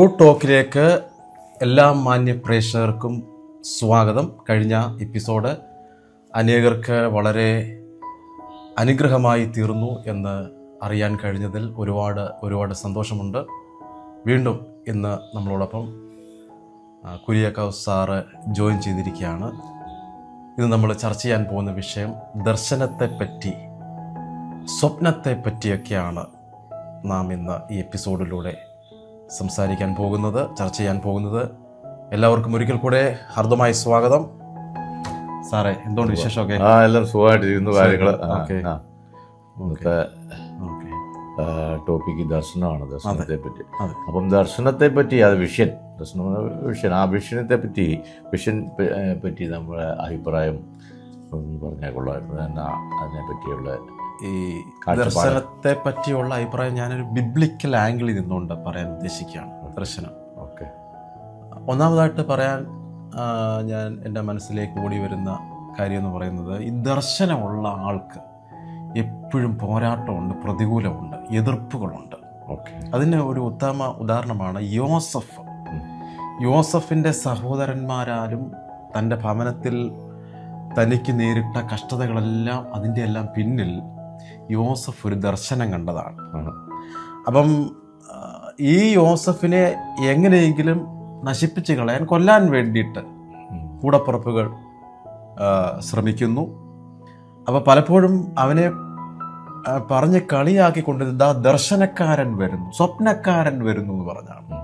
True ടോക്കിലേക്ക് എല്ലാ മാന്യ പ്രേക്ഷകർക്കും സ്വാഗതം. കഴിഞ്ഞ എപ്പിസോഡ് അനേകർക്ക് വളരെ അനുഗ്രഹമായി തീർന്നു എന്ന് അറിയാൻ കഴിഞ്ഞതിൽ ഒരുപാട് ഒരുപാട് സന്തോഷമുണ്ട്. വീണ്ടും ഇന്ന് നമ്മളോടൊപ്പം കുര്യക്കാവ് സാറ് ജോയിൻ ചെയ്തിരിക്കുകയാണ്. ഇന്ന് നമ്മൾ ചർച്ച ചെയ്യാൻ പോകുന്ന വിഷയം ദർശനത്തെപ്പറ്റി സ്വപ്നത്തെപ്പറ്റിയൊക്കെയാണ് സ്വപ്നത്തെ പറ്റിയൊക്കെയാണ് നാം ഇന്ന് ഈ എപ്പിസോഡിലൂടെ സംസാരിക്കാൻ പോകുന്നത് ചർച്ച ചെയ്യാൻ പോകുന്നത്. എല്ലാവർക്കും ഒരിക്കൽ കൂടെ ഹർദ്ദമായ സ്വാഗതം. സാറേ എന്തുകൊണ്ട് വിശേഷമൊക്കെ? ആ എല്ലാം സുഖമായിട്ടിരിക്കുന്നു കാര്യങ്ങൾ ടോപ്പിക്ക് ദർശനമാണ് ദർശനത്തെ പറ്റി അപ്പം ദർശനത്തെ പറ്റി അത് വിഷൻ ദർശനം വിഷൻ ആ വിഷനത്തെ പറ്റി വിഷൻ പറ്റി നമ്മുടെ അഭിപ്രായം പറഞ്ഞാൽ കൊള്ളായിരുന്നു എന്നാ അതിനെ പറ്റിയുള്ള ഈ ദർശനത്തെ പറ്റിയുള്ള അഭിപ്രായം ഞാനൊരു ബിബ്ലിക്കൽ ആംഗിളിൽ നിന്നുകൊണ്ട് പറയാൻ ഉദ്ദേശിക്കുകയാണ് ദർശനം. ഓക്കെ. ഒന്നാമതായിട്ട് പറയാൻ ഞാൻ എന്റെ മനസ്സിലേക്ക് ഓടി വരുന്ന കാര്യം എന്ന് പറയുന്നത് ഈ ദർശനമുള്ള ആൾക്ക് എപ്പോഴും പോരാട്ടമുണ്ട് പ്രതികൂലമുണ്ട് എതിർപ്പുകളുണ്ട്. ഓക്കെ. അതിന് ഒരു ഉത്തമ ഉദാഹരണമാണ് യോസഫ്. യോസഫിന്റെ സഹോദരന്മാരാലും തന്റെ ഭവനത്തിൽ തനിക്ക് നേരിട്ട കഷ്ടതകളെല്ലാം അതിന്റെ എല്ലാം പിന്നിൽ യോസഫ് ഒരു ദർശനം കണ്ടതാണ്. അപ്പം ഈ യോസഫിനെ എങ്ങനെയെങ്കിലും നശിപ്പിച്ച് കളയാൻ കൊല്ലാൻ വേണ്ടിയിട്ട് കൂടപ്പുറപ്പുകൾ ശ്രമിക്കുന്നു. അപ്പോൾ പലപ്പോഴും അവനെ പറഞ്ഞ് കളിയാക്കിക്കൊണ്ടിരുന്ന ദർശനക്കാരൻ വരുന്നു സ്വപ്നക്കാരൻ വരുന്നു എന്ന് പറഞ്ഞാണ്.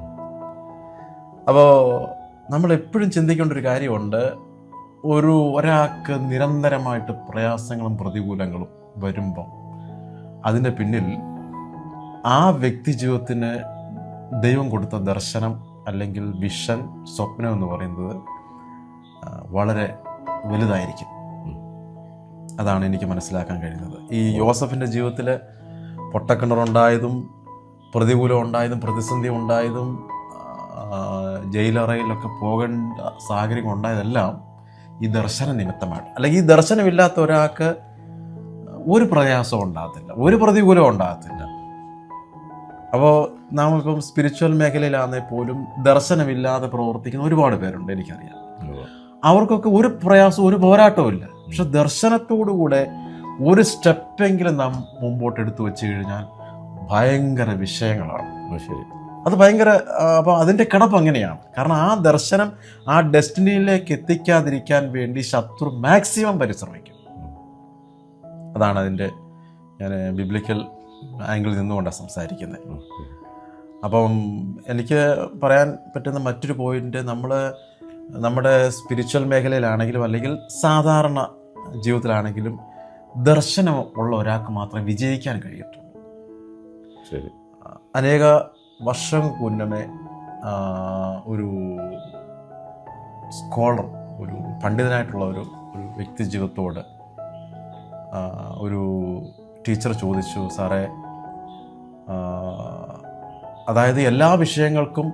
അപ്പോൾ നമ്മൾ എപ്പോഴും ചിന്തിക്കേണ്ട ഒരു കാര്യമുണ്ട്. ഒരു ഒരാൾക്ക് നിരന്തരമായിട്ട് പ്രയാസങ്ങളും പ്രതികൂലങ്ങളും വരുമ്പം അതിന്റെ പിന്നിൽ ആ വ്യക്തി ജീവിതത്തിന് ദൈവം കൊടുത്ത ദർശനം അല്ലെങ്കിൽ വിഷൻ സ്വപ്നം എന്ന് പറയുന്നത് വളരെ വലുതായിരിക്കും. അതാണ് എനിക്ക് മനസ്സിലാക്കാൻ കഴിയുന്നത്. ഈ യോസഫിന്റെ ജീവിതത്തിൽ പൊട്ടക്കിണറുണ്ടായതും പ്രതികൂലം ഉണ്ടായതും പ്രതിസന്ധി ഉണ്ടായതും ജയിലറയിലൊക്കെ പോകേണ്ട സാഹചര്യം ഉണ്ടായതെല്ലാം ഈ ദർശന നിമിത്തമാണ്. അല്ലെങ്കിൽ ഈ ദർശനമില്ലാത്ത ഒരാൾക്ക് ഒരു പ്രയാസവും ഉണ്ടാകത്തില്ല ഒരു പ്രതികൂലവും ഉണ്ടാകത്തില്ല. അപ്പോൾ നമ്മളിപ്പം സ്പിരിച്വൽ മേഖലയിലാണെങ്കിൽ പോലും ദർശനമില്ലാതെ പ്രവർത്തിക്കുന്ന ഒരുപാട് പേരുണ്ട് എനിക്കറിയാം. അവർക്കൊക്കെ ഒരു പ്രയാസവും ഒരു പോരാട്ടവും ഇല്ല. പക്ഷെ ദർശനത്തോടുകൂടെ ഒരു സ്റ്റെപ്പെങ്കിലും നാം മുമ്പോട്ട് എടുത്തു വെച്ച് കഴിഞ്ഞാൽ ഭയങ്കര വിഷയങ്ങളാണ്. ശരി. അത് ഭയങ്കര അപ്പോൾ അതിന്റെ കിടപ്പ് അങ്ങനെയാണ്. കാരണം ആ ദർശനം ആ ഡെസ്റ്റിനിയിലേക്ക് എത്തിക്കാതിരിക്കാൻ വേണ്ടി ശത്രു മാക്സിമം പരിശ്രമിക്കും. അതാണ് അതിന്റെ ഞാൻ ബിബ്ലിക്കൽ ആംഗിളിൽ നിന്നുകൊണ്ടാണ് സംസാരിക്കുന്നത്. അപ്പം എനിക്ക് പറയാൻ പറ്റുന്ന മറ്റൊരു പോയിന്റ് നമ്മൾ നമ്മുടെ സ്പിരിച്വൽ മേഖലയിലാണെങ്കിലും അല്ലെങ്കിൽ സാധാരണ ജീവിതത്തിലാണെങ്കിലും ദർശനം ഉള്ള ഒരാൾക്ക് മാത്രം വിജയിക്കാൻ കഴിയത്തുള്ളൂ. ശരി. അനേക വർഷം മുന്നമേ ഒരു സ്കോളർ ഒരു പണ്ഡിതനായിട്ടുള്ള ഒരു ഒരു വ്യക്തി ജീവിതത്തോട് ഒരു ടീച്ചർ ചോദിച്ചു സാറേ അതായത് എല്ലാ വിഷയങ്ങൾക്കും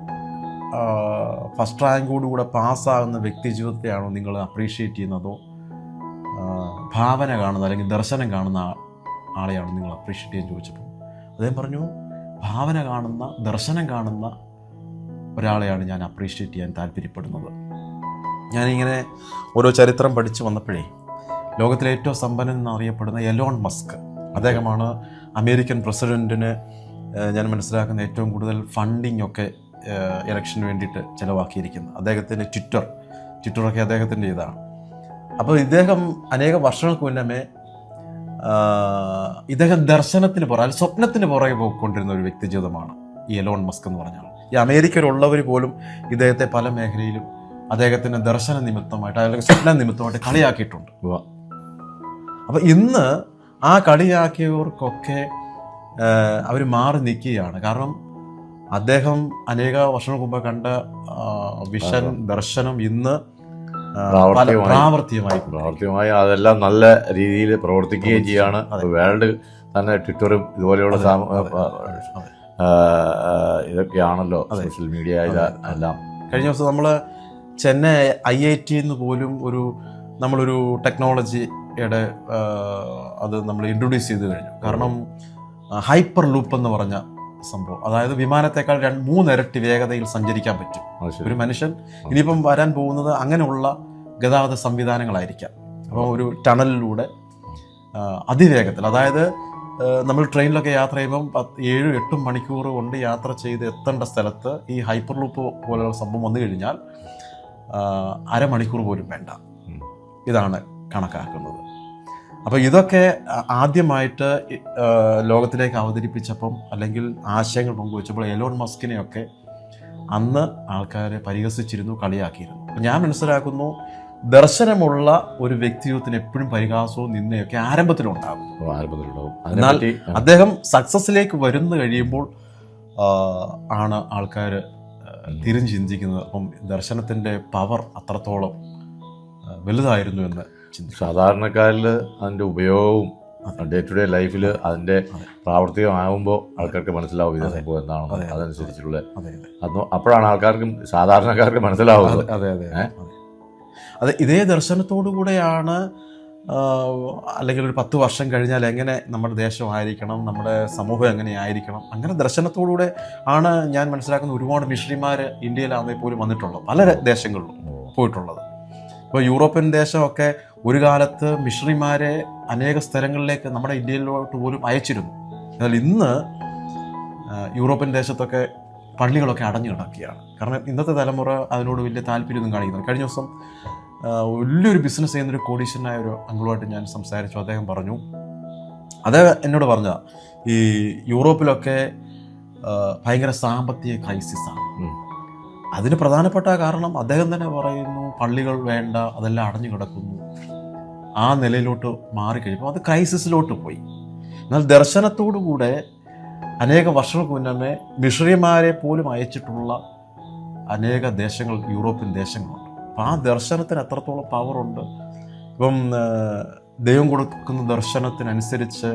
ഫസ്റ്റ് റാങ്കോടുകൂടെ പാസ്സാകുന്ന വ്യക്തി ജീവിതത്തെയാണോ നിങ്ങൾ അപ്രീഷിയേറ്റ് ചെയ്യുന്നതോ ഭാവന കാണുന്ന അല്ലെങ്കിൽ ദർശനം കാണുന്ന ആളെയാണോ നിങ്ങൾ അപ്രീഷിയേറ്റ് ചെയ്യാൻ ചോദിച്ചപ്പോൾ? അദ്ദേഹം പറഞ്ഞു ഭാവന കാണുന്ന ദർശനം കാണുന്ന ഒരാളെയാണ് ഞാൻ അപ്രീഷിയേറ്റ് ചെയ്യാൻ താല്പര്യപ്പെടുന്നത്. ഞാനിങ്ങനെ ഓരോ ചരിത്രം പഠിച്ചു വന്നപ്പോഴേ ലോകത്തിലെ ഏറ്റവും സമ്പന്നൻ എന്നറിയപ്പെടുന്ന എലോൺ മസ്ക്. അദ്ദേഹമാണ് അമേരിക്കൻ പ്രസിഡന്റിന് ഞാൻ മനസ്സിലാക്കുന്ന ഏറ്റവും കൂടുതൽ ഫണ്ടിങ് ഒക്കെ ഇലക്ഷന് വേണ്ടിയിട്ട് ചിലവാക്കിയിരിക്കുന്നത്. അദ്ദേഹത്തിന്റെ ട്വിറ്റർ ട്വിറ്ററൊക്കെ അദ്ദേഹത്തിന്റെ ഇതാണ്. അപ്പോൾ ഇദ്ദേഹം അനേക വർഷങ്ങൾക്ക് മുന്നമേ ഇദ്ദേഹം ദർശനത്തിന് പുറകെ അല്ലെങ്കിൽ സ്വപ്നത്തിന് പുറകെ പോയിക്കൊണ്ടിരുന്ന ഒരു വ്യക്തി ജീവിതമാണ് ഈ എലോൺ മസ്ക് എന്ന് പറഞ്ഞാൽ. ഈ അമേരിക്കയിലുള്ളവർ പോലും ഇദ്ദേഹത്തെ പല മേഖലയിലും അദ്ദേഹത്തിന്റെ ദർശന നിമിത്തമായിട്ട് അല്ലെങ്കിൽ സ്വപ്ന നിമിത്തമായിട്ട് കളിയാക്കിയിട്ടുണ്ട്. അപ്പോൾ ഇന്ന് ആ കളിയാക്കിയവർക്കൊക്കെ അവർ മാറി നിൽക്കുകയാണ്. കാരണം അദ്ദേഹം അനേക വർഷങ്ങൾക്ക് മുമ്പ് കണ്ട വിഷൻ ദർശനം ഇന്ന് പ്രാവർത്തികമായി. അതെല്ലാം നല്ല രീതിയിൽ പ്രവർത്തിക്കുകയും ചെയ്യാണ്. വേൾഡ് തന്നെ ട്വിറ്ററും ഇതുപോലെയുള്ള ഇതൊക്കെയാണല്ലോ സോഷ്യൽ മീഡിയ. എല്ലാം. കഴിഞ്ഞ ദിവസം നമ്മൾ ചെന്നൈ ഐ ഐ ടിന്ന് പോലും ഒരു നമ്മളൊരു ടെക്നോളജിയുടെ അത് നമ്മൾ ഇൻട്രൊഡ്യൂസ് ചെയ്ത് കഴിഞ്ഞു. കാരണം ഹൈപ്പർ ലൂപ്പ് എന്ന് പറഞ്ഞ സംഭവം. അതായത് വിമാനത്തെക്കാൾ രണ്ട് മൂന്നിരട്ടി വേഗതയിൽ സഞ്ചരിക്കാൻ പറ്റും. ഒരു മനുഷ്യൻ ഇനിയിപ്പം വരാൻ പോകുന്നത് അങ്ങനെയുള്ള ഗതാഗത സംവിധാനങ്ങളായിരിക്കാം. അപ്പോൾ ഒരു ടണലിലൂടെ അതിവേഗത്തിൽ. അതായത് നമ്മൾ ട്രെയിനിലൊക്കെ യാത്ര ചെയ്യുമ്പം പത്ത് ഏഴും എട്ടും മണിക്കൂർ കൊണ്ട് യാത്ര ചെയ്ത് എത്തേണ്ട സ്ഥലത്ത് ഈ ഹൈപ്പർ ലൂപ്പ് പോലെയുള്ള സംഭവം വന്നു കഴിഞ്ഞാൽ അരമണിക്കൂർ പോലും വേണ്ട. ഇതാണ് കണക്കാക്കുന്നത്. അപ്പോൾ ഇതൊക്കെ ആദ്യമായിട്ട് ലോകത്തിലേക്ക് അവതരിപ്പിച്ചപ്പം അല്ലെങ്കിൽ ആശയങ്ങൾ പങ്കുവച്ചപ്പോൾ എലോൺ മസ്കിനെയൊക്കെ അന്ന് ആൾക്കാരെ പരിഹസിച്ചിരുന്നു കളിയാക്കിയിരുന്നു. അപ്പം ഞാൻ മനസ്സിലാക്കുന്നു ദർശനമുള്ള ഒരു വ്യക്തിത്വത്തിന് എപ്പോഴും പരിഹാസവും നിന്നെയൊക്കെ ആരംഭത്തിലുണ്ടാകും. അപ്പോൾ ആരംഭത്തിലുണ്ടാവും എന്നാൽ അദ്ദേഹം സക്സസ്സിലേക്ക് വരുന്നു കഴിയുമ്പോൾ ആണ് ആൾക്കാർ തിരിഞ്ഞ് ചിന്തിക്കുന്നത്. അപ്പം ദർശനത്തിന്റെ പവർ അത്രത്തോളം വലുതായിരുന്നു എന്ന് സാധാരണക്കാരിൽ അതിന്റെ ഉപയോഗവും ഡേ ടു ഡേ ലൈഫിൽ അതിന്റെ അതെ. പ്രാവർത്തികമാകുമ്പോൾ ആൾക്കാർക്ക് മനസ്സിലാവും ഇത് സംഭവം എന്താണെന്ന് അതെ, അതെ. അതനുസരിച്ചുള്ള അതെ അപ്പോഴാണ് ആൾക്കാർക്കും സാധാരണക്കാർക്ക് മനസ്സിലാവുന്നത്. അതെ അതെ അതെ ഇതേ ദർശനത്തോടു കൂടെയാണ് അല്ലെങ്കിൽ ഒരു പത്ത് വർഷം കഴിഞ്ഞാൽ എങ്ങനെ നമ്മുടെ ദേശമായിരിക്കണം നമ്മുടെ സമൂഹം എങ്ങനെയായിരിക്കണം അങ്ങനെ ദർശനത്തോടുകൂടെ ആണ് ഞാൻ മനസ്സിലാക്കുന്ന ഒരുപാട് മിഷണറിമാർ ഇന്ത്യയിലാണെങ്കിൽ പോലും വന്നിട്ടുള്ളത്. പല ദേശങ്ങളിലും പോയിട്ടുള്ളത്. ഇപ്പോൾ യൂറോപ്യൻ ദേശമൊക്കെ ഒരു കാലത്ത് മിഷണറിമാരെ അനേക സ്ഥലങ്ങളിലേക്ക് നമ്മുടെ ഇന്ത്യയിലോട്ട് പോലും അയച്ചിരുന്നു. എന്നാൽ ഇന്ന് യൂറോപ്യൻ ദേശത്തൊക്കെ പള്ളികളൊക്കെ അടഞ്ഞു കിടക്കുകയാണ് കാരണം ഇന്നത്തെ തലമുറ അതിനോട് വലിയ താല്പര്യമൊന്നും കാണിക്കുന്നില്ല. കഴിഞ്ഞ ദിവസം വലിയൊരു ബിസിനസ് ചെയ്യുന്നൊരു കോടീശ്വരനായ ഒരു അങ്കിളുമായിട്ട് ഞാൻ സംസാരിച്ചു. അദ്ദേഹം പറഞ്ഞു അദ്ദേഹം എന്നോട് പറഞ്ഞ ഈ യൂറോപ്പിലൊക്കെ ഭയങ്കര സാമ്പത്തിക ക്രൈസിസാണ്. അതിന് പ്രധാനപ്പെട്ട കാരണം അദ്ദേഹം തന്നെ പറയുന്നു പള്ളികൾ വേണ്ട അതെല്ലാം അടഞ്ഞു കിടക്കുന്നു ആ നിലയിലോട്ട് മാറിക്കഴിഞ്ഞപ്പോൾ അത് ക്രൈസിസിലോട്ട് പോയി. എന്നാൽ ദർശനത്തോടുകൂടെ അനേക വർഷങ്ങൾക്ക് മുന്നമേ മിഷറിമാരെ പോലും അയച്ചിട്ടുള്ള അനേക ദേശങ്ങൾ യൂറോപ്യൻ ദേശങ്ങളുണ്ട്. അപ്പം ആ ദർശനത്തിന് എത്രത്തോളം പവറുണ്ട് ഇപ്പം ദൈവം കൊടുക്കുന്ന ദർശനത്തിനനുസരിച്ച്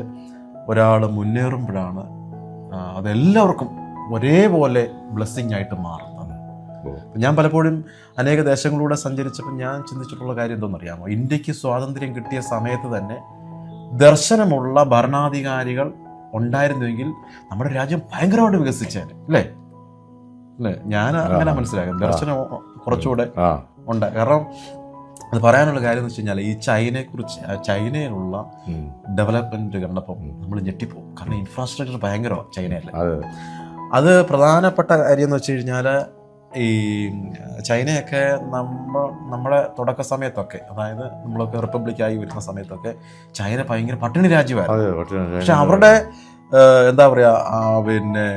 ഒരാൾ മുന്നേറുമ്പോഴാണ് അതെല്ലാവർക്കും ഒരേപോലെ ബ്ലെസ്സിങ് ആയിട്ട് ഓ. ഞാൻ പലപ്പോഴും അനേക ദേശങ്ങളിലൂടെ സഞ്ചരിച്ചപ്പോൾ ഞാൻ ചിന്തിച്ചിട്ടുള്ള കാര്യം എന്തെന്നറിയാമോ? ഇന്ത്യയ്ക്ക് സ്വാതന്ത്ര്യം കിട്ടിയ സമയത്ത് തന്നെ ദർശനമുള്ള ഭരണാധികാരികൾ ഉണ്ടായിരുന്നുവെങ്കിൽ നമ്മുടെ രാജ്യം ഭയങ്കരമായിട്ട് വികസിച്ചേനെ. അല്ലേ? അല്ലേ? ഞാൻ അങ്ങനെ. മനസ്സിലാക്കാം. ദർശനം കുറച്ചുകൂടെ ഉണ്ട്. കാരണം അത് പറയാനുള്ള കാര്യം എന്ന് വെച്ച് കഴിഞ്ഞാൽ ഈ ചൈനയെ കുറിച്ച് ചൈനയിലുള്ള ഡെവലപ്മെന്റ് കണ്ടപ്പോൾ നമ്മൾ ഞെട്ടിപ്പോകും കാരണം ഇൻഫ്രാസ്ട്രക്ചർ ഭയങ്കരമാണ് ചൈനയിൽ അത്. അത് പ്രധാനപ്പെട്ട കാര്യം എന്ന് വെച്ച് കഴിഞ്ഞാൽ ഈ ചൈനയൊക്കെ നമ്മ നമ്മുടെ തുടക്ക സമയത്തൊക്കെ അതായത് നമ്മളൊക്കെ റിപ്പബ്ലിക്കായി വരുന്ന സമയത്തൊക്കെ ചൈന ഭയങ്കര പട്ടിണി രാജ്യമായിരുന്നു. പക്ഷേ അവരുടെ എന്താ പറയുക പിന്നെ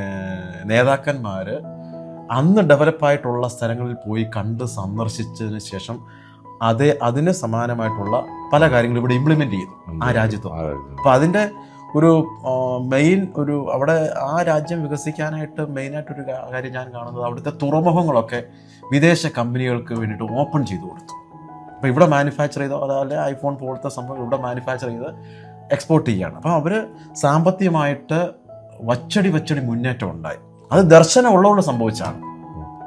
നേതാക്കന്മാര് അന്ന് ഡെവലപ്പായിട്ടുള്ള സ്ഥലങ്ങളിൽ പോയി കണ്ട് സന്ദർശിച്ചതിന് ശേഷം അതേ അതിന് സമാനമായിട്ടുള്ള പല കാര്യങ്ങളും ഇവിടെ ഇംപ്ലിമെന്റ് ചെയ്തു ആ രാജ്യത്ത്. അപ്പം അപ്പൊ അതിന്റെ ഒരു മെയിൻ ഒരു അവിടെ ആ രാജ്യം വികസിക്കാനായിട്ട് മെയിനായിട്ടൊരു കാര്യം ഞാൻ കാണുന്നത് അവിടുത്തെ തുറമുഖങ്ങളൊക്കെ വിദേശ കമ്പനികൾക്ക് വേണ്ടിയിട്ട് ഓപ്പൺ ചെയ്തു കൊടുത്തു. അപ്പോൾ ഇവിടെ മാനുഫാക്ചർ ചെയ്ത അതായത് ഐഫോൺ പോലത്തെ സംഭവം ഇവിടെ മാനുഫാക്ചർ ചെയ്ത് എക്സ്പോർട്ട് ചെയ്യുകയാണ്. അപ്പോൾ അവർ സാമ്പത്തികമായിട്ട് വച്ചടി വച്ചടി മുന്നേറ്റം ഉണ്ടായി. അത് ദർശനം ഉള്ളതുകൊണ്ട് സംഭവിച്ചാണ്.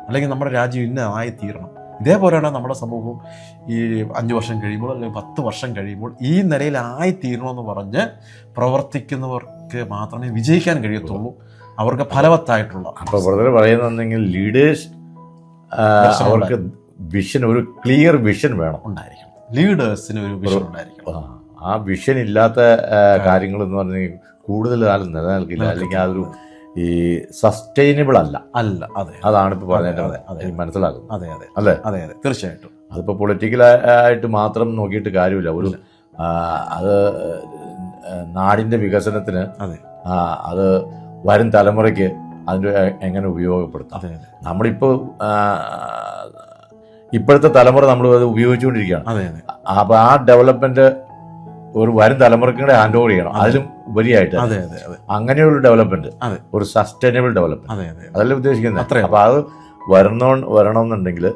അല്ലെങ്കിൽ നമ്മുടെ രാജ്യം ഇന്ന ആയി തീരണം ഇതേപോലെയാണ് നമ്മുടെ സമൂഹം ഈ അഞ്ച് വർഷം കഴിയുമ്പോൾ അല്ലെങ്കിൽ പത്ത് വർഷം കഴിയുമ്പോൾ ഈ നിലയിലായി ആയി തീരണമെന്ന് പറഞ്ഞ് പ്രവർത്തിക്കുന്നവർക്ക് മാത്രമേ വിജയിക്കാൻ കഴിയത്തുള്ളൂ. അവർക്ക് ഫലവത്തായിട്ടുള്ള അപ്പോൾ ബ്രദർ പറയുന്നുണ്ടെങ്കിൽ ലീഡേഴ്സ് അവർക്ക് വിഷൻ ഒരു ക്ലിയർ വിഷൻ വേണം. ഉണ്ടായിരിക്കണം. ലീഡേഴ്സിന് ഒരു വിഷൻ ഉണ്ടായിരിക്കണം. ആ, ആ വിഷൻ ഇല്ലാത്ത കാര്യങ്ങൾ എന്ന് പറഞ്ഞാൽ കൂടുതൽ കാലം നിലനിൽക്കില്ല. അല്ലെങ്കിൽ അതൊരു ഈ സസ്റ്റൈനബിൾ അല്ല. അല്ല അതെ. അതാണ് ഇപ്പൊ അതെ, പറഞ്ഞിട്ട് അതെ. അതെ അല്ലേ? അതെ അതെ. തീർച്ചയായിട്ടും. അതിപ്പോ പൊളിറ്റിക്കൽ ആയിട്ട് മാത്രം നോക്കിയിട്ട് കാര്യമില്ല. ഒരു അത് നാടിന്റെ വികസനത്തിന് അതെ. ആ, അത് വരും തലമുറയ്ക്ക് അതിന്റെ എങ്ങനെ ഉപയോഗപ്പെടുത്താം. നമ്മളിപ്പോൾ ഇപ്പോഴത്തെ തലമുറ നമ്മൾ അത് ഉപയോഗിച്ചുകൊണ്ടിരിക്കുകയാണ്. അപ്പോൾ ആ ഡെവലപ്മെന്റ് ഒരു വരും തലമുറയ്ക്ക് കൂടെ ഹാൻഡ് ഓവർ ചെയ്യണം. അതിലും ഉപരിയായിട്ട്. അതെ അതെ അതെ. അങ്ങനെയുള്ള ഡെവലപ്മെന്റ് അതെ. ഒരു സസ്റ്റൈനബിൾ ഡെവലപ്മെന്റ് അതെ അതെ അതല്ലേ ഉദ്ദേശിക്കുന്നത്? അത്രേ അപ്പൊ അത് വരണോ വരണമെന്നുണ്ടെങ്കിൽ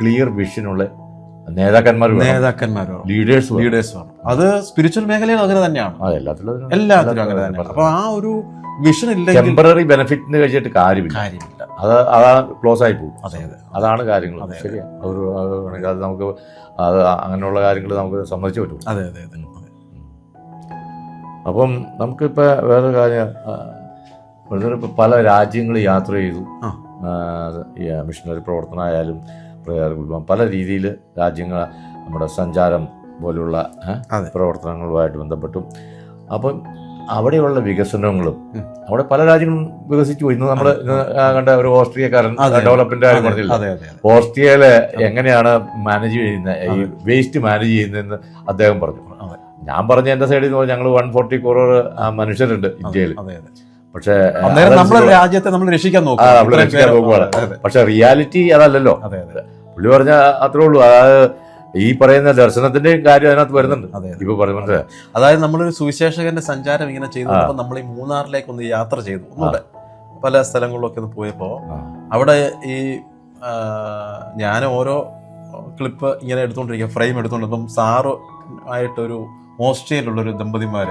ക്ലിയർ വിഷനുള്ള നേതാക്കന്മാർ നേതാക്കന്മാരോ ലീഡേഴ്സ് ലീഡേഴ്സ് വേണം. അത് സ്പിരിച്വൽ മേഖലയിൽ അങ്ങനെ തന്നെയാണ്. എല്ലാത്തിലും അങ്ങനെ തന്നെയാണ്. അപ്പൊ ആ ഒരു വിഷൻ ഇല്ലെങ്കിൽ ടെമ്പററി ബെനിഫിറ്റിന് കഴിച്ചിട്ട് കാര്യമില്ല. കാര്യമില്ല. അത് അതാണ് ക്ലോസ് ആയി പോകും. അതെ അതെ. അതാണ് കാര്യങ്ങൾ. അതെ, അതെ. ശരിയാണ് ഒരു അത് നമുക്ക് അത് അങ്ങനെയുള്ള കാര്യങ്ങൾ നമുക്ക് സമ്മതിച്ചു പറ്റും. അതെ അതെ അതെ അതെ. അപ്പം നമുക്കിപ്പോൾ വേറൊരു കാര്യം ഇപ്പോൾ പല രാജ്യങ്ങൾ യാത്ര ചെയ്തു. മിഷണറി പ്രവർത്തനമായാലും പ്രയാർ കുടുംബം പല രീതിയിൽ രാജ്യങ്ങൾ നമ്മുടെ സഞ്ചാരം പോലുള്ള. പ്രവർത്തനങ്ങളുമായിട്ട് ബന്ധപ്പെട്ടും. അപ്പം അവിടെയുള്ള വികസനങ്ങളും അവിടെ പല രാജ്യങ്ങളും വികസിച്ചു പോയി. ഇന്ന് നമ്മൾ കണ്ട ഒരു ഓസ്ട്രിയക്കാരൻ. ഡെവലപ്മെന്റ് കാര്യം പറഞ്ഞില്ല? അതെ എങ്ങനെയാണ് മാനേജ് ചെയ്യുന്ന ഈ വേസ്റ്റ് മാനേജ് ചെയ്യുന്നതെന്ന് അദ്ദേഹം പറഞ്ഞു. ഞാൻ പറഞ്ഞ എന്റെ സൈഡിൽ നിന്ന് ഞങ്ങൾ വൺ ഫോർട്ടി ക്രോർ മനുഷ്യരുണ്ട് ഇന്ത്യയിൽ പക്ഷേ നമ്മുടെ രാജ്യത്തെ നമ്മൾ രക്ഷിക്കാൻ നോക്കും. രക്ഷിക്കാൻ നോക്കുവാണ്. പക്ഷെ റിയാലിറ്റി അതല്ലല്ലോ. അതെ അതെ. പുള്ളി പറഞ്ഞ അത്രേ ഉള്ളൂ. അതായത് ഈ പറയുന്ന ദർശനത്തിന്റെയും കാര്യം അതിനകത്ത് വരുന്നുണ്ട്. ഇപ്പൊ പറഞ്ഞത് അതായത് നമ്മളൊരു സുവിശേഷകന്റെ സഞ്ചാരം ഇങ്ങനെ ചെയ്തപ്പോൾ നമ്മൾ ഈ മൂന്നാറിലേക്ക് ഒന്ന് യാത്ര ചെയ്തു. ഒന്നുകൂടെ പല സ്ഥലങ്ങളിലൊക്കെ ഒന്ന് പോയപ്പോ അവിടെ ഈ ഞാൻ ഓരോ ക്ലിപ്പ് ഇങ്ങനെ എടുത്തോണ്ടിരിക്കുക ഫ്രെയിം എടുത്തോണ്ടിരുന്നപ്പം സാറ് ആയിട്ടൊരു ഓസ്ട്രേലിയയിലുള്ള ഒരു ദമ്പതിമാര്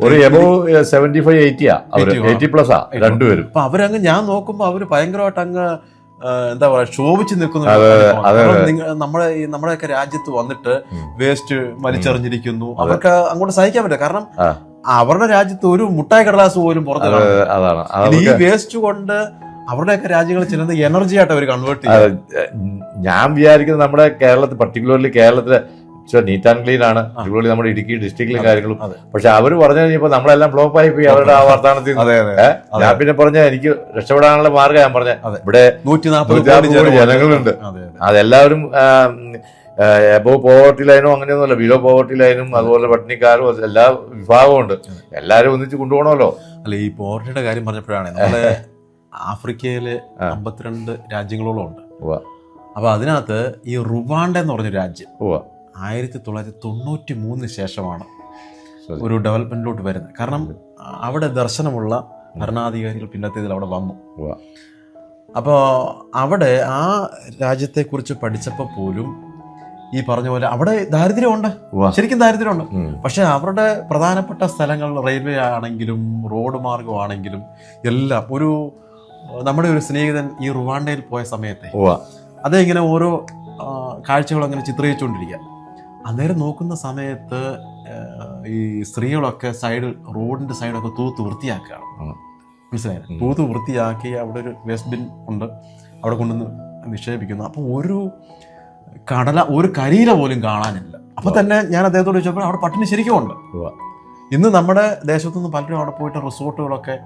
ഒരു എബോ സെവന്റി ഫൈവ് എയ്റ്റിയാ അവർ 80 ആ. എയ്റ്റി പ്ലസ് ആ രണ്ടുപേരും. അപ്പൊ അവരങ്ങ് ഞാൻ നോക്കുമ്പോ അവർ ഭയങ്കരമായിട്ട് അങ്ങ് എന്താ പറയാ ശോഭിച്ച് നിൽക്കുന്ന നമ്മുടെ നമ്മുടെയൊക്കെ രാജ്യത്ത് വന്നിട്ട് വേസ്റ്റ് വലിച്ചെറിഞ്ഞിരിക്കുന്നു. അവർക്ക് അങ്ങോട്ട് സഹിക്കാൻ പറ്റില്ല. കാരണം. അവരുടെ രാജ്യത്ത് ഒരു മുട്ടായി കടലാസ് പോലും പുറത്ത് ഈ വേസ്റ്റ് കൊണ്ട് അവരുടെയൊക്കെ രാജ്യങ്ങൾ ചെല്ലുന്ന എനർജി ആയിട്ട് അവർ കൺവേർട്ട് ചെയ്യും. ഞാൻ വിചാരിക്കുന്നത് നമ്മുടെ കേരളത്തിൽ പർട്ടിക്കുലർലി കേരളത്തിലെ നീറ്റ് ആൻഡ് ക്ലീൻ ആണ്. അടിപൊളി നമ്മുടെ ഇടുക്കി ഡിസ്ട്രിക്റ്റിലും കാര്യങ്ങളും. പക്ഷെ അവർ പറഞ്ഞു കഴിഞ്ഞപ്പോ നമ്മളെല്ലാം ഫ്ലോപ്പ് ആയി പോയി അവരുടെ ആ വർത്താനത്തിൽ ഞാൻ പിന്നെ പറഞ്ഞ എനിക്ക് രക്ഷപ്പെടാനുള്ള മാർഗം ഞാൻ പറഞ്ഞ. ഇവിടെ നൂറ്റി നാൽപ്പത് ജനങ്ങളുണ്ട്. അതെ അതെ. അതെല്ലാവരും എബോ പോവർട്ടി ലൈനോ അങ്ങനെയൊന്നുമല്ല. ബിലോ പോവർട്ടി ലൈനും അതുപോലെ പട്ടിണിക്കാരും എല്ലാ വിഭാഗവും ഉണ്ട്. എല്ലാവരും ഒന്നിച്ച് കൊണ്ടുപോകണമല്ലോ. അല്ല ഈ പോവർട്ടിയുടെ കാര്യം പറഞ്ഞപ്പോഴാണ് നമ്മളെ ആഫ്രിക്കയിലെ. അമ്പത്തിരണ്ട് രാജ്യങ്ങളോളം ഉണ്ട്. അപ്പൊ അതിനകത്ത് ഈ റുവാണ്ട എന്ന് പറഞ്ഞ രാജ്യം. ആയിരത്തി തൊള്ളായിരത്തി തൊണ്ണൂറ്റി മൂന്നിന് ശേഷമാണ് ഒരു ഡെവലപ്മെന്റിലോട്ട് വരുന്നത് കാരണം അവിടെ ദർശനമുള്ള ഭരണാധികാരികൾ പിന്നത്തേതിൽ അവിടെ വന്നു. അപ്പോൾ അവിടെ ആ രാജ്യത്തെക്കുറിച്ച് പഠിച്ചപ്പോൾ പോലും ഈ പറഞ്ഞ പോലെ അവിടെ ദാരിദ്ര്യമുണ്ട്. ശരിക്കും ദാരിദ്ര്യമുണ്ട്. പക്ഷെ അവരുടെ പ്രധാനപ്പെട്ട സ്ഥലങ്ങൾ റെയിൽവേ ആണെങ്കിലും റോഡ് മാർഗമാണെങ്കിലും എല്ലാം ഒരു നമ്മുടെ ഒരു സ്നേഹിതൻ ഈ റുവാണ്ടയിൽ പോയ സമയത്തെ. അതേ ഇങ്ങനെ ഓരോ കാഴ്ചകളും കാഴ്ചകൾ അങ്ങനെ ചിത്രീകരിച്ചുകൊണ്ടിരിക്കുക അന്നേരം നോക്കുന്ന സമയത്ത് ഈ സ്ത്രീകളൊക്കെ സൈഡ് റോഡിന്റെ സൈഡൊക്കെ തൂത്ത് വൃത്തിയാക്കുകയാണ്. മനസ്സിലായി? മനസ്സിലായത് തൂത്ത് വൃത്തിയാക്കി അവിടെ ഒരു വേസ്റ്റ് ബിൻ ഉണ്ട്. അവിടെ കൊണ്ടുവന്ന് നിക്ഷേപിക്കുന്നു. അപ്പോൾ ഒരു കടല ഒരു കരിയില പോലും കാണാനില്ല. അപ്പൊ തന്നെ ഞാൻ അദ്ദേഹത്തോട് ചോദിച്ചപ്പോൾ അവിടെ പട്ടിണി ശരിക്കും ഉണ്ട്. ഇന്ന് നമ്മുടെ ദേശത്തു നിന്ന് പലരും അവിടെ പോയിട്ട് റിസോർട്ടുകളൊക്കെ.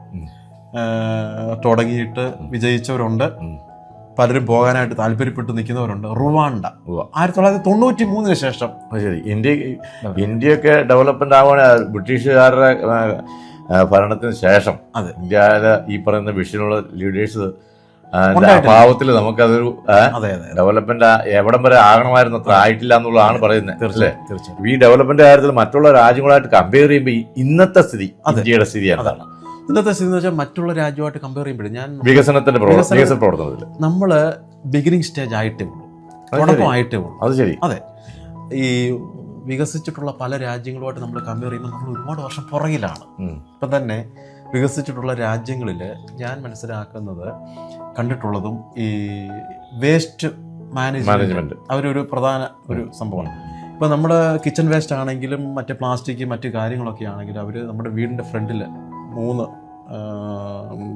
തുടങ്ങിയിട്ട് വിജയിച്ചവരുണ്ട്. പലരും പോകാനായിട്ട് താല്പര്യപ്പെട്ട് നിൽക്കുന്നവരുണ്ട്. റുവാണ്ട. ആയിരത്തി തൊള്ളായിരത്തി തൊണ്ണൂറ്റി മൂന്നിന് ശേഷം. ശരി. ഇന്ത്യ ഇന്ത്യയൊക്കെ ഡെവലപ്മെന്റ് ആവുകയാണ് ബ്രിട്ടീഷുകാരുടെ ഭരണത്തിന് ശേഷം അതെ. ഇന്ത്യയിലെ ഈ പറയുന്ന വിഷയമുള്ള ലീഡേഴ്സ് ഭാവത്തിൽ നമുക്കതൊരു ഡെവലപ്മെന്റ് എവിടം വരെ ആകണമായിരുന്നു അത്ര ആയിട്ടില്ല എന്നുള്ളതാണ് പറയുന്നത്. തീർച്ചയായും ഈ ഡെവലപ്മെന്റ് കാര്യത്തിൽ മറ്റുള്ള രാജ്യങ്ങളായിട്ട് കമ്പയർ ചെയ്യുമ്പോൾ ഇന്നത്തെ സ്ഥിതി. ഇന്ത്യയുടെ സ്ഥിതി എന്താണ്? ഇന്നത്തെ സ്ഥിതി എന്ന് വെച്ചാൽ മറ്റുള്ള രാജ്യമായിട്ട് കമ്പയർ ചെയ്യുമ്പോൾ ഞാൻ വികസനത്തിന്റെ വികസനം- പ്രവർത്തനത്തിൽ. നമ്മൾ ബിഗിനിങ് സ്റ്റേജ് ആയിട്ടേ ഉള്ളൂ. തുടക്കം. ആയിട്ടേ ഉള്ളൂ. അത് ശരി. അതെ. ഈ വികസിച്ചിട്ടുള്ള പല രാജ്യങ്ങളുമായിട്ട് നമ്മൾ കമ്പയർ ചെയ്യുമ്പോൾ നമ്മൾ ഒരുപാട് വർഷം പുറകിലാണ്. ഇപ്പം തന്നെ വികസിച്ചിട്ടുള്ള രാജ്യങ്ങളിൽ ഞാൻ മനസ്സിലാക്കുന്നത് കണ്ടിട്ടുള്ളതും ഈ വേസ്റ്റ് മാനേജ്മെന്റ് മാനേജ്മെന്റ് അവരൊരു പ്രധാന ഒരു സംഭവമാണ്. ഇപ്പം നമ്മുടെ കിച്ചൺ വേസ്റ്റ് ആണെങ്കിലും മറ്റേ പ്ലാസ്റ്റിക് മറ്റു കാര്യങ്ങളൊക്കെ ആണെങ്കിലും അവർ നമ്മുടെ വീടിന്റെ ഫ്രണ്ടിൽ മൂന്ന്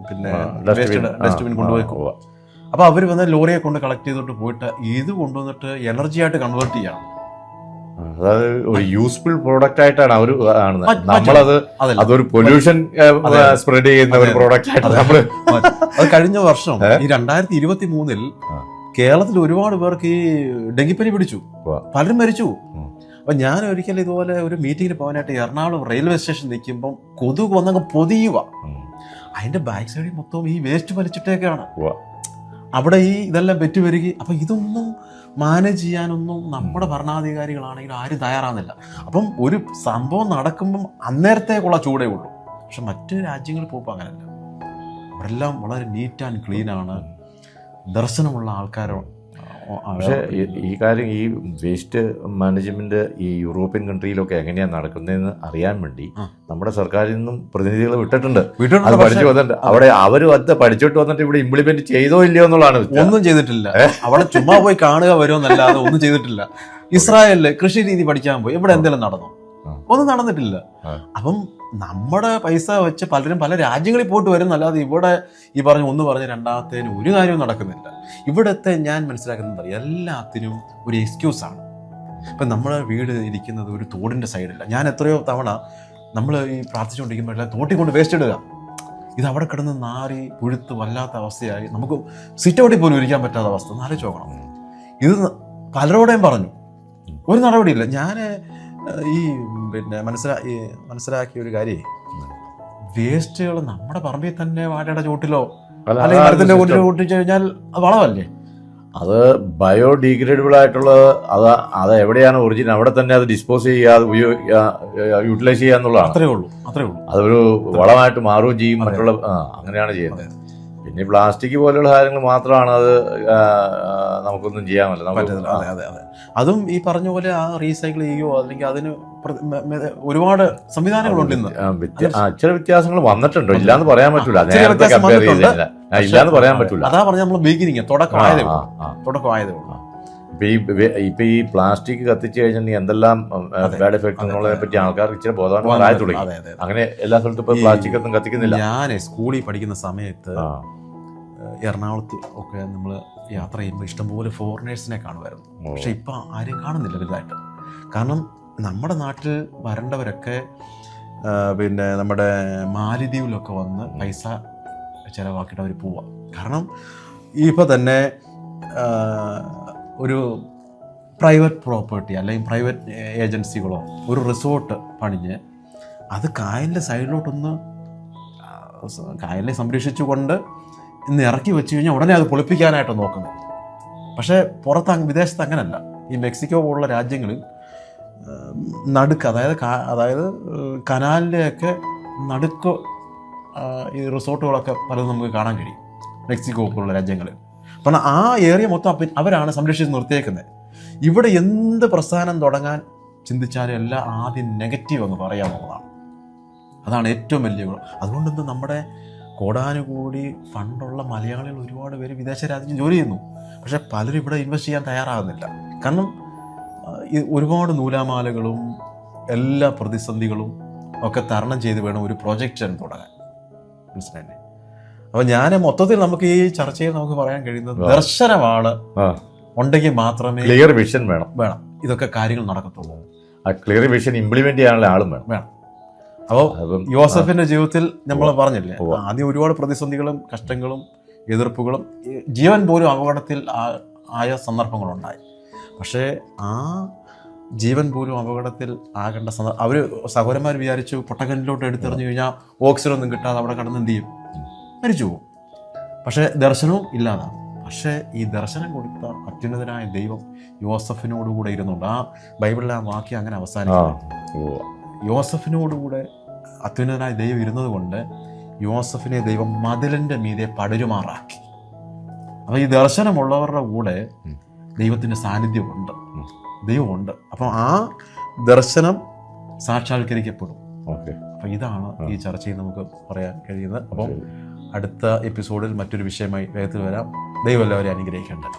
പിന്നെ ഡസ്റ്റ്ബിൻ കൊണ്ടുപോയി അപ്പോൾ അവർ വന്ന് ലോറിയെ കൊണ്ട് കളക്ട് ചെയ്തിട്ട് പോയിട്ട് ഇത് കൊണ്ടുവന്നിട്ട് എനർജി ആയിട്ട് കൺവേർട്ട് ചെയ്യണം. അതായത് ഒരു യൂസ്ഫുൾ പ്രോഡക്റ്റ് ആയിട്ടാണ് അവർ കാണുന്നത് നമ്മളത് അതൊരു പൊല്യൂഷൻ. സ്പ്രെഡ് ചെയ്യുന്ന ഒരു പ്രോഡക്റ്റ് ആയിട്ട് നമ്മൾ അത് കഴിഞ്ഞ വർഷം ഈ രണ്ടായിരത്തി ഇരുപത്തി മൂന്നിൽ കേരളത്തിൽ ഒരുപാട് പേർക്ക് ഈ ഡെങ്കിപ്പനി പിടിച്ചു. പലരും മരിച്ചു. അപ്പൊ ഞാൻ ഒരിക്കലും ഇതുപോലെ ഒരു മീറ്റിങ്ങിന് പോകാനായിട്ട് എറണാകുളം റെയിൽവേ സ്റ്റേഷൻ നിൽക്കുമ്പം കൊതുക് വന്നങ്ങ് പൊതിയുക. അതിന്റെ ബാക്ക് സൈഡിൽ മൊത്തം ഈ വേസ്റ്റ് വലിച്ചിട്ടേക്കാണ്. അവിടെ ഈ ഇതെല്ലാം പെറ്റു വരികയും അപ്പം ഇതൊന്നും മാനേജ് ചെയ്യാനൊന്നും നമ്മുടെ ഭരണാധികാരികളാണെങ്കിൽ ആരും തയ്യാറാകുന്നില്ല അപ്പം ഒരു സംഭവം നടക്കുമ്പം അന്നേരത്തേക്കുള്ള ചൂടേ ഉള്ളൂ. പക്ഷെ മറ്റ് രാജ്യങ്ങളിൽ പോകുമ്പോൾ അങ്ങനെയല്ല അവരെല്ലാം വളരെ നീറ്റ് ആൻഡ് ക്ലീനാണ് ദർശനമുള്ള ആൾക്കാരോ പക്ഷെ ഈ- കാര്യം ഈ വേസ്റ്റ് മാനേജ്മെന്റ് ഈ യൂറോപ്യൻ കൺട്രിയിലൊക്കെ എങ്ങനെയാണ് നടക്കുന്നതെന്ന് അറിയാൻ വേണ്ടി നമ്മുടെ സർക്കാരിൽ നിന്നും പ്രതിനിധികൾ വിട്ടിട്ടുണ്ട്. അത് പഠിച്ചു വന്നിട്ടുണ്ട്. അവിടെ അവർ അത് പഠിച്ചിട്ട് വന്നിട്ട് ഇവിടെ ഇംപ്ലിമെന്റ് ചെയ്തോ ഇല്ലയോ എന്നുള്ളതാണ്. ഒന്നും ചെയ്തിട്ടില്ല. അവിടെ ചുമ്മാ പോയി കാണുക വരുമെന്നല്ലാതെ ഒന്നും ചെയ്തിട്ടില്ല. ഇസ്രായേലിൽ കൃഷി രീതി പഠിക്കാൻ പോയി. ഇവിടെ എന്തെങ്കിലും നടന്നു. ഒന്നും നടന്നിട്ടില്ല. അപ്പം നമ്മുടെ പൈസ വെച്ച് പലരും പല രാജ്യങ്ങളിൽ പോയിട്ട് വരും അല്ലാതെ ഇവിടെ ഈ പറഞ്ഞ ഒന്ന് പറഞ്ഞ് രണ്ടാമത്തേന് ഒരു കാര്യവും നടക്കുന്നില്ല. ഇവിടുത്തെ ഞാൻ മനസ്സിലാക്കുന്നത് എല്ലാത്തിനും ഒരു എക്സ്ക്യൂസ് ആണ്. ഇപ്പം നമ്മുടെ വീട് ഇരിക്കുന്നത് ഒരു തോടിന്റെ സൈഡില്ല ഞാൻ എത്രയോ തവണ നമ്മൾ ഈ പ്രാർത്ഥിച്ചുകൊണ്ടിരിക്കുമ്പോൾ തോട്ടി കൊണ്ട് വേസ്റ്റ് ഇടുക. ഇത് അവിടെ കിടന്ന് നാറി പുഴുത്ത് വല്ലാത്ത അവസ്ഥയായി. നമുക്ക് സിറ്റ് ഔട്ടിൽ പോലും ഇരിക്കാൻ പറ്റാത്ത അവസ്ഥ. നാലോ ചോക്കണം ഇത് പലരോടെയും പറഞ്ഞു. ഒരു നടപടിയില്ല. ഞാൻ ഈ പിന്നെ മനസ്സിലാ ഈ മനസ്സിലാക്കിയ ഒരു കാര്യേ. വേസ്റ്റുകൾ നമ്മുടെ പറമ്പിൽ തന്നെ വാഴയുടെ ചോട്ടിലോ അല്ല, അല്ലെങ്കിൽ അതാണ് മരത്തിന്റെ കൂട്ടിലോ കൂട്ടിച്ചു കഴിഞ്ഞാൽ വളമല്ലേ? അത് ബയോഡീഗ്രേഡബിൾ ആയിട്ടുള്ള അത് അത് എവിടെയാണ് ഒറിജിൻ? അവിടെ തന്നെ അത് ഡിസ്പോസ് ചെയ്യാതെ യൂട്ടിലൈസ് ചെയ്യുക എന്നുള്ളതാണ്. അത്രേ ഉള്ളൂ അത്രേ ഉള്ളൂ. അതൊരു വളമായിട്ട് മാറുകയും ചെയ്യും മറ്റുള്ള അങ്ങനെയാണ് ചെയ്യുന്നത്. പിന്നെ പ്ലാസ്റ്റിക് പോലെയുള്ള കാര്യങ്ങൾ മാത്രമാണ് അത് നമുക്കൊന്നും ചെയ്യാൻ പറ്റില്ല അതെ അതെ അതെ. അതും ഈ പറഞ്ഞ പോലെ ആ റീസൈക്കിൾ ചെയ്യുകയോ അല്ലെങ്കിൽ അതിന് ഒരുപാട് സംവിധാനങ്ങളുണ്ട് ഇന്ന്. ചില വ്യത്യാസങ്ങൾ വന്നിട്ടുണ്ട്? ഇല്ലാന്ന് പറയാൻ പറ്റൂല. ഇല്ലാന്ന് പറയാൻ പറ്റൂല. അതാ പറഞ്ഞ നമ്മൾ ബിഗിനിങ് തുടക്കമായതേ. തുടക്കമായതേ ഉള്ളൂ. ഇപ്പൊ ഈ വെ- ഇപ്പൊ ഈ പ്ലാസ്റ്റിക് കത്തിച്ചു കഴിഞ്ഞാൽ നീ എന്തെല്ലാം ബാഡ് എഫക്ട് എന്നുള്ളതിനെ പറ്റി ആൾക്കാർക്ക് ഇച്ചിരി ബോധവാന്മാരായി തുടങ്ങി. അങ്ങനെ എല്ലാ സ്ഥലത്തും ഇപ്പൊ പ്ലാസ്റ്റിക് ഒന്നും കത്തിക്കുന്നില്ല. ഞാൻ സ്കൂളിൽ പഠിക്കുന്ന സമയത്ത് എറണാകുളത്ത് ഒക്കെ നമ്മൾ യാത്ര ചെയ്യുമ്പോൾ ഇഷ്ടംപോലെ ഫോറിനേഴ്സിനെ കാണുമായിരുന്നു. പക്ഷെ ഇപ്പം ആരെയും കാണുന്നില്ല വലുതായിട്ട്. കാരണം നമ്മുടെ നാട്ടിൽ വരേണ്ടവരൊക്കെ പിന്നെ നമ്മുടെ മാലിദ്വീപിലൊക്കെ വന്ന് പൈസ ചിലവാക്കിയിട്ട് അവർ പോവാം. കാരണം ഇപ്പോൾ തന്നെ ഒരു പ്രൈവറ്റ് പ്രോപ്പർട്ടി അല്ലെങ്കിൽ പ്രൈവറ്റ് ഏജൻസികളോ ഒരു റിസോർട്ട് പണിഞ്ഞ് അത് കായലിന്റെ സൈഡിലോട്ടൊന്ന് കായലിനെ സംരക്ഷിച്ചുകൊണ്ട് ഇന്ന് ഇറക്കി വെച്ച് കഴിഞ്ഞാൽ ഉടനെ അത് പൊളിപ്പിക്കാനായിട്ട് നോക്കുന്നത്. പക്ഷേ പുറത്ത് വിദേശത്ത് അങ്ങനല്ല. ഈ മെക്സിക്കോ പോലുള്ള രാജ്യങ്ങളിൽ നടുക്ക് അതായത് അതായത് കനാലിന്റെയൊക്കെ നടുക്ക് ഈ റിസോർട്ടുകളൊക്കെ പലതും നമുക്ക് കാണാൻ കഴിയും. മെക്സിക്കോ പോലുള്ള രാജ്യങ്ങളിൽ. അപ്പം ആ ഏരിയ മൊത്തം അവരാണ് സംരക്ഷിച്ച് നിർത്തിയേക്കുന്നത് ഇവിടെ എന്ത് പ്രസ്ഥാനം തുടങ്ങാൻ ചിന്തിച്ചാലും എല്ലാം ആദ്യം നെഗറ്റീവ് എന്ന് പറയാമെന്നുള്ളതാണ് അതാണ് ഏറ്റവും വലിയ ഗുണം. അതുകൊണ്ട് നമ്മുടെ കോടാനുകൂടി ഫണ്ടുള്ള മലയാളികൾ ഒരുപാട് പേര് വിദേശ രാജ്യത്ത് ജോലി ചെയ്യുന്നു. പക്ഷേ പലരും ഇവിടെ ഇൻവെസ്റ്റ് ചെയ്യാൻ തയ്യാറാകുന്നില്ല. കാരണം ഒരുപാട് നൂലാമാലകളും എല്ലാ പ്രതിസന്ധികളും ഒക്കെ തരണം ചെയ്ത് വേണം ഒരു പ്രോജക്റ്റ് തുടങ്ങാൻ. മനസ്സിലായില്ലേ? അപ്പോൾ ഞാൻ മൊത്തത്തിൽ നമുക്ക് ഈ ചർച്ചയിൽ നമുക്ക് പറയാൻ കഴിയുന്നത്. ദർശനമാണ്. ഉണ്ടെങ്കിൽ മാത്രമേ ക്ലിയർ വിഷൻ വേണം. വേണം. ഇതൊക്കെ കാര്യങ്ങൾ നടക്കത്തുള്ളൂ. ആ ക്ലിയർ വിഷൻ ഇംപ്ലിമെന്റ് ചെയ്യാനുള്ള ആളും വേണം. വേണം. അപ്പോൾ അപ്പം യോസഫിന്റെ ജീവിതത്തിൽ നമ്മൾ പറഞ്ഞില്ലേ ആദ്യം ഒരുപാട് പ്രതിസന്ധികളും കഷ്ടങ്ങളും എതിർപ്പുകളും ജീവൻ പോലും അപകടത്തിൽ ആയ സന്ദർഭങ്ങളുണ്ടായി. പക്ഷേ ആ ജീവൻ പോലും അപകടത്തിൽ ആകേണ്ട സന്ദർഭം അവർ സഹോദരന്മാർ വിചാരിച്ചു പൊട്ടക്കല്ലിലോട്ട് എടുത്തെറിഞ്ഞു കഴിഞ്ഞാൽ ഓക്സിജൻ ഒന്നും കിട്ടാതെ അവിടെ കടന്ന് എന്ത് ചെയ്യും? മരിച്ചു പോകും. പക്ഷേ ദർശനവും ഇല്ലാതാണ് പക്ഷേ ഈ ദർശനം കൊടുത്ത അത്യുന്നതനായ ദൈവം യോസഫിനോടുകൂടെ ഇരുന്നുണ്ട്. ആ ബൈബിളിലെ ആ വാക്യം അങ്ങനെ ഉവ്വ. യോസഫിനോടുകൂടെ അത്യുന്നതനായ ദൈവം ഇരുന്നത് കൊണ്ട് യോസഫിനെ ദൈവം മതിലിന്റെ മീതെ പടരുമാറാക്കി. അപ്പോൾ ഈ ദർശനമുള്ളവരുടെ കൂടെ. ദൈവത്തിന്റെ സാന്നിധ്യമുണ്ട്. ദൈവമുണ്ട്. അപ്പം ആ ദർശനം സാക്ഷാത്കരിക്കപ്പെടും. ഓക്കെ. അപ്പം ഇതാണ് ഈ ചർച്ചയിൽ നമുക്ക് പറയാൻ കഴിയുന്നത്. അപ്പം. അടുത്ത എപ്പിസോഡിൽ മറ്റൊരു വിഷയമായി വേഗത്തിൽ വരാം. ദൈവം എല്ലാവരെയും അനുഗ്രഹിക്കേണ്ടത്